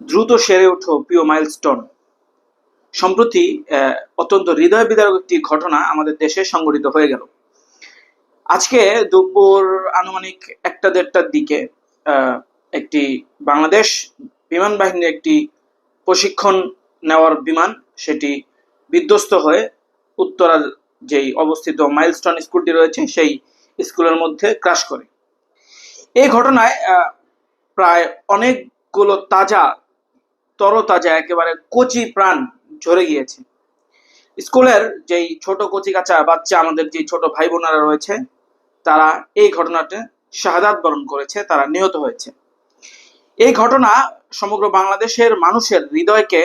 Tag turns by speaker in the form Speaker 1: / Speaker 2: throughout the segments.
Speaker 1: দ্রুত সেরে ওঠো প্রিয় মাইলস্টোন। সম্প্রতি অত্যন্ত হৃদয় বিদারক একটি ঘটনা আমাদের দেশে সংঘটিত হয়ে গেল। আজকে দুপুর আনুমানিক একটা দেড়টার দিকে একটি বাংলাদেশ বিমান বাহিনীর একটি প্রশিক্ষণ নেওয়ার বিমান সেটি বিধ্বস্ত হয়ে উত্তরার যেই অবস্থিত মাইলস্টোন স্কুলটি রয়েছে, সেই স্কুলের মধ্যে ক্রাশ করে। এই ঘটনায় প্রায় অনেকগুলো তাজা তরতাজা, একেবারে কচি প্রাণ ঝরে গিয়েছে। স্কুলের যেই ছোট কচি কাঁচা বাচ্চা, আমাদের যে ছোট ভাই বোনেরা রয়েছে, তারা এই ঘটনাতে শাহাদাত বরণ করেছে, তারা নিহত হয়েছে। এই ঘটনা সমগ্র বাংলাদেশের মানুষের হৃদয়কে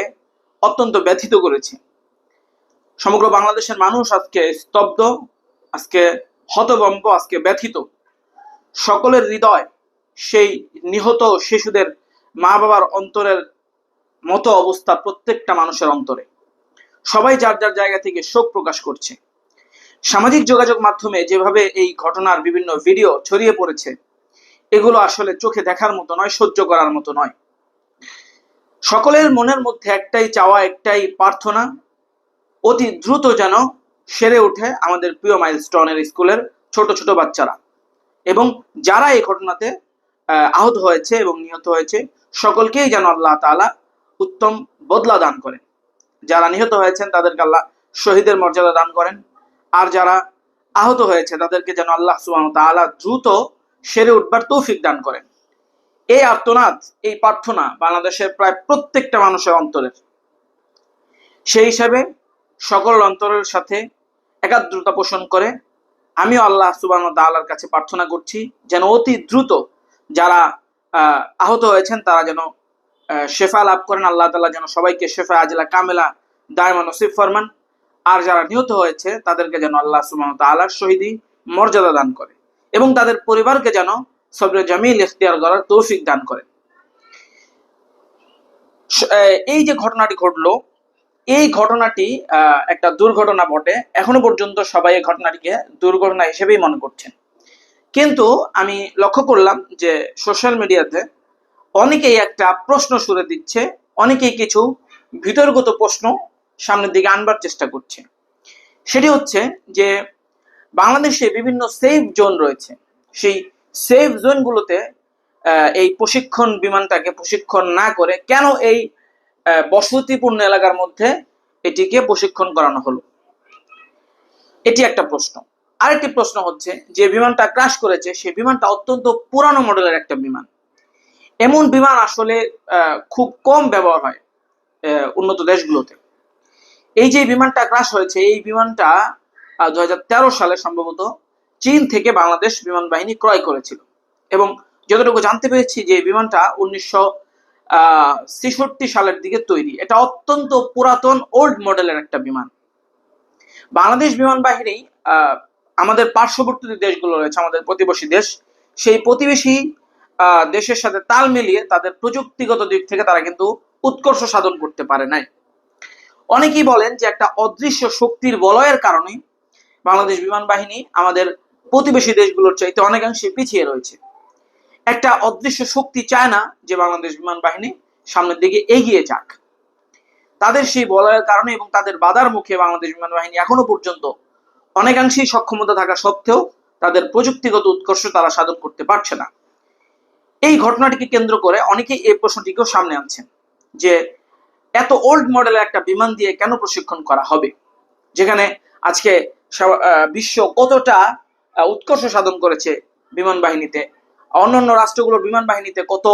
Speaker 1: অত্যন্ত ব্যথিত করেছে। সমগ্র বাংলাদেশের মানুষ আজকে স্তব্ধ, আজকে হতবম্ব আজকে ব্যথিত। সকলের হৃদয় সেই নিহত শিশুদের মা বাবার অন্তরের মতো অবস্থা প্রত্যেকটা মানুষের অন্তরে। সবাই যার যার জায়গা থেকে শোক প্রকাশ করছে। সামাজিক যোগাযোগ মাধ্যমে যেভাবে এই ঘটনার বিভিন্ন ভিডিও ছড়িয়ে পড়েছে এগুলো আসলে চোখে দেখার মতো নয় সহ্য করার মতো নয়। সকলের মনের মধ্যে একটাই চাওয়া একটাই প্রার্থনা অতি দ্রুত যেন সেরে ওঠে আমাদের প্রিয় মাইলস্টোনের স্কুলের ছোট ছোট বাচ্চারা। এবং যারা এই ঘটনাতে আহ, আহত হয়েছে এবং নিহত হয়েছে সকলকেই যেন আল্লাহ তাআলা উত্তম বদলা দান করেন। যারা নিহত হয়েছেন, তাদেরকে আল্লাহ শহীদের মর্যাদা দান করেন। আর যারা আহত হয়েছে, তাদেরকে যেন আল্লাহ সুবহানাহু ওয়া তাআলা দ্রুত সেরে উঠবার তৌফিক দান করেন। এই আর্তনাদ, এই প্রার্থনা বাংলাদেশের প্রায় প্রত্যেকটা মানুষের অন্তরের। সেই হিসাবে সকল অন্তরের সাথে একাদ্রতা পোষণ করে আমিও আল্লাহ সুবাহ তাআলার কাছে প্রার্থনা করছি, যেন অতি দ্রুত যারা আহত হয়েছেন, তারা যেন শেফা লাভ করেন। আল্লাহ তালা যেন সবাইকে শেফা আজলা কামেলা দায়মা নসিব ফরমান। আর যারা নিহত হয়েছে তাদেরকে যেন আল্লাহ সুবাহ তাআলার শহীদি মর্যাদা দান করে এবং তাদের পরিবারকে যেন সবরে জামিল ইখতিয়ার করার তৌফিক দান করে। আহ, এই যে ঘটনাটি ঘটলো এই ঘটনাটি একটা দুর্ঘটনা বটে। এখনও পর্যন্ত সবাই এই ঘটনাটিকে দুর্ঘটনা হিসেবেই মনে করছেন। কিন্তু আমি লক্ষ্য করলাম যে সোশ্যাল মিডিয়াতে অনেকেই একটা প্রশ্ন সুরে দিচ্ছে, অনেকেই কিছু বিতর্কত প্রশ্ন সামনের দিকে আনবার চেষ্টা করছে। সেটি হচ্ছে যে, বাংলাদেশে বিভিন্ন সেফ জোন রয়েছে। সেই সেফ জোনগুলোতে এই প্রশিক্ষণ বিমানটাকে প্রশিক্ষণ না করে কেন এই বসতিপূর্ণ এলাকার মধ্যে এটিকে প্রশিক্ষণ করানো হলো? এটি একটা প্রশ্ন। আরেকটি প্রশ্ন হচ্ছে যে, বিমানটা ক্রাশ করেছে সেই বিমানটা অত্যন্ত পুরানো মডেলের একটা বিমান। এমন বিমান আসলে খুব কম ব্যবহার হয় উন্নত দেশগুলোতে। এই যে বিমানটা ক্রাশ হয়েছে, এই বিমানটা দুহাজার তেরো সালে সম্ভবত চীন থেকে বাংলাদেশ বিমান বাহিনী ক্রয় করেছিল। এবং যতটুকু জানতে পেরেছি যে বিমানটা উনিশশো ছেষট্টি সালের দিকে তৈরি। এটা অত্যন্ত পুরাতন ওল্ড মডেলের একটা বিমান। বাংলাদেশ বিমান বাহিনী আমাদের পার্শ্ববর্তী দেশগুলো রয়েছে, আমাদের প্রতিবেশী দেশ, সেই প্রতিবেশী দেশের সাথে তাল মিলিয়ে তাদের প্রযুক্তিগত দিক থেকে তারা কিন্তু উৎকর্ষ সাধন করতে পারে নাই। অনেকেই বলেন যে একটা অদৃশ্য শক্তির বলয়ের কারণে বাংলাদেশ বিমান বাহিনী আমাদের প্রতিবেশী দেশগুলোর চাইতে অনেকাংশে পিছিয়ে রয়েছে। একটা অদৃশ্য শক্তি চায় না যে বাংলাদেশ বিমান বাহিনী সামনের দিকে এগিয়ে যাক। তাদের সেই বলয়ের কারণে এবং তাদের বাধার মুখে বাংলাদেশ বিমান বাহিনী এখনও পর্যন্ত অনেকাংশেই সক্ষমতা থাকা সত্ত্বেও তাদের প্রযুক্তিগত উৎকর্ষ তারা সাধন করতে পারছে না। এই ঘটনাটিকে কেন্দ্র করে অনেকেই এই প্রশ্নটিকেও সামনে আনছেন যে এত ওল্ড মডেলের একটা বিমান দিয়ে কেন প্রশিক্ষণ করা হবে? যেখানে আজকে বিশ্ব কতটা উৎকর্ষ সাধন করেছে বিমান বাহিনীতে, অন্যান্য রাষ্ট্রগুলোর বিমান বাহিনীতে কত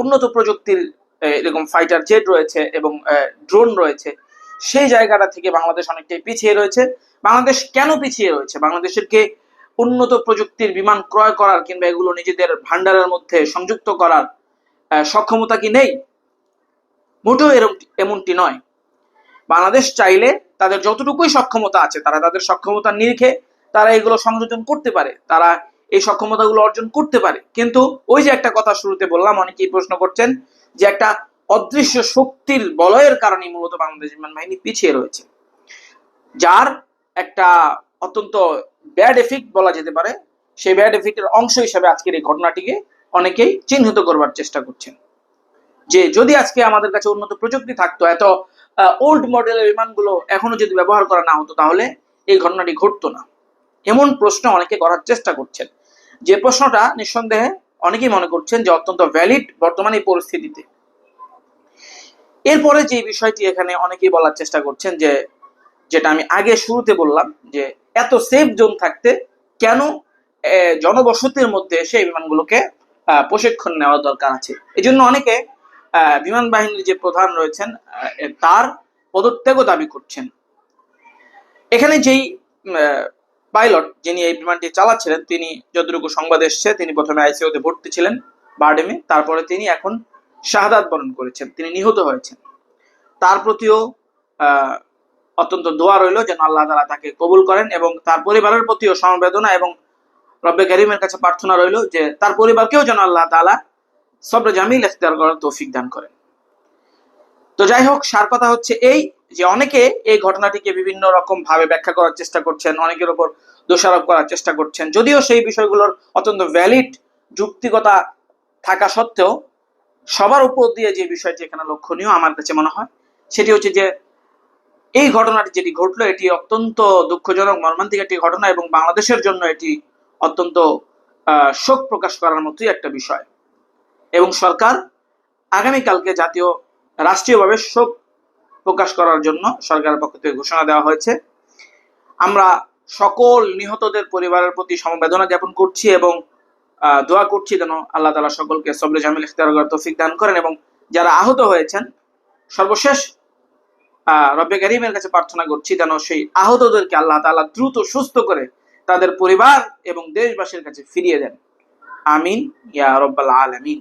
Speaker 1: উন্নত প্রযুক্তির এরকম ফাইটার জেট রয়েছে এবং ড্রোন রয়েছে, সেই জায়গাটা থেকে বাংলাদেশ অনেকটাই পিছিয়ে রয়েছে। বাংলাদেশ কেন পিছিয়ে রয়েছে? বাংলাদেশের কে উন্নত প্রযুক্তির বিমান ক্রয় করার কিংবা এগুলো নিজেদের ভান্ডারের মধ্যে সংযুক্ত করার সক্ষমতা কি নেই? মোটেও এরম, এমনটি নয়। বাংলাদেশ চাইলে তাদের যতটুকুই সক্ষমতা আছে, তারা তাদের সক্ষমতার নিরিখে তারা এগুলো সংযোজন করতে পারে, তারা এই সক্ষমতাগুলো অর্জন করতে পারে। কিন্তু ওই যে একটা কথা শুরুতে বললাম, অনেকেই প্রশ্ন করছেন যে একটা অদৃশ্য শক্তির বলয়ের কারণে মূলত বাংলাদেশ বিমান বাহিনী পিছিয়ে রয়েছে, যার একটা অত্যন্ত ব্যাড এফেক্ট বলা যেতে পারে। সেই ব্যাড এফেক্টের অংশ হিসেবে আজকের এই ঘটনাটিকে অনেকেই চিহ্নিত করবার চেষ্টা করছেন। যে যদি আজকে আমাদের কাছে উন্নত প্রযুক্তি থাকতো, এত ওল্ড মডেলের বিমানগুলো এখনও যদি ব্যবহার করা না হতো, তাহলে এই ঘটনাটি ঘটতো না। এমন প্রশ্ন অনেকে করার চেষ্টা করছেন। যে প্রশ্নটা নিঃসন্দেহে অনেকেই মনে করছেন যে অত্যন্ত ভ্যালিড বর্তমানে এই পরিস্থিতিতে। এরপরে যে বিষয়টি এখানে অনেকেই বলার চেষ্টা করছেন যে, যেটা আমি আগে শুরুতে বললাম, যে এত সেফ জোন থাকতে কেন জনবসতির মধ্যে এসে এই বিমানগুলোকে প্রশিক্ষণ নেওয়া দরকার আছে। এই জন্য অনেকে বিমান বাহিনীর যে প্রধান রয়েছেন তার পদত্যাগও দাবি করছেন। এখানে যেই পাইলট যিনি এই বিমানটি চালাচ্ছিলেন, তিনি যতটুকু সংবাদ এসছে, তিনি প্রথমে আইসিওতে ভর্তি ছিলেন বারডেমে, তারপরে তিনি এখন শাহাদাত বরণ করেছেন, তিনি নিহত হয়েছেন। তার প্রতিও অত্যন্ত দোয়া রইল যেন আল্লাহ তালা তাকে কবুল করেন এবং তার পরিবারের প্রতিও সমবেদনা এবং রব্বে করিমের কাছে প্রার্থনা রইল যে তার পরিবারকেও যেন আল্লাহ তালা সবরে জামিল এখতিয়ার করার তৌফিক দান করেন। তো যাই হোক সার কথা হচ্ছে এই যে অনেকে এই ঘটনাটিকে বিভিন্ন রকম ভাবে ব্যাখ্যা করার চেষ্টা করছেন, অনেকের ওপর দোষারোপ করার চেষ্টা করছেন। যদিও সেই বিষয়গুলোর অত্যন্ত ভ্যালিড যুক্তিকতা থাকা সত্ত্বেও সবার উপর দিয়ে যে বিষয়টি এখানে লক্ষণীয় আমার কাছে মনে হয়, সেটি হচ্ছে যে এই ঘটনাটি যেটি ঘটলো, এটি অত্যন্ত দুঃখজনক, মর্মান্তিক একটি ঘটনা এবং বাংলাদেশের জন্য এটি অত্যন্ত শোক প্রকাশ করার মতোই একটা বিষয়। এবং সরকার আগামীকালকে জাতীয়, রাষ্ট্রীয়ভাবে শোক প্রকাশ করার জন্য সরকারের পক্ষ থেকে ঘোষণা দেওয়া হয়েছে। আমরা সকল নিহতদের পরিবারের প্রতি সমবেদনা জ্ঞাপন করছি এবং দোয়া করছি যেন আল্লাহ তালা সকলকে সবলে জামিল ইখতিয়ার তৌফিক দান করেন এবং যারা আহত হয়েছেন, সর্বশেষ রব্বে করিমের কাছে প্রার্থনা করছি যেন সেই আহতদেরকে আল্লাহ তালা দ্রুত, সুস্থ করে তাদের পরিবার এবং দেশবাসীর কাছে ফিরিয়ে দেন। আমিন, ইয়া রব্বাল আলামিন।